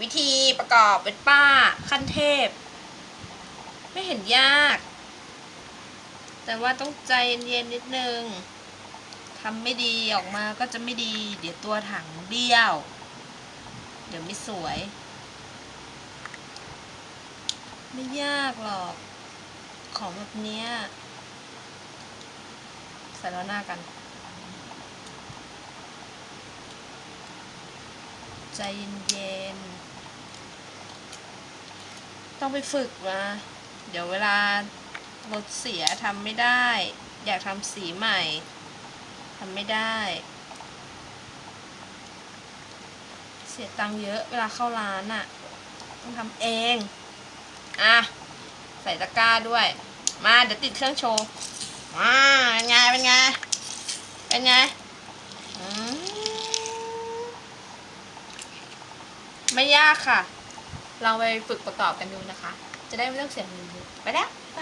วิธีประกอบเป็นป้าขั้นเทพ ไม่เห็นยาก แต่ว่าต้องใจเย็นๆนิดนึงทำไม่ดีออกมาก็จะไม่ดี เดี๋ยวตัวถังเบี้ยว เดี๋ยวไม่สวย ไม่ยากหรอก ของแบบนี้ใส่แล้อหน้ากัน ใจเย็นๆ ต้องไปฝึกมา เดี๋ยวเวลารถเสียทำไม่ได้ อยากทำสีใหม่ทำไม่ได้ เสียตังค์เยอะเวลาเข้าร้านอะ่ะ ต้องทำเอง อะ ใส่ตะกร้าด้วย มาเดี๋ยวติดเครื่องโชว์มาเป็นไง เป็นไง เป็นไงอืม ไม่ยากค่ะ เราไปฝึกประกอบกันดูนะคะ จะได้ไม่ต้องเสียเงินเยอะไปแล้วไป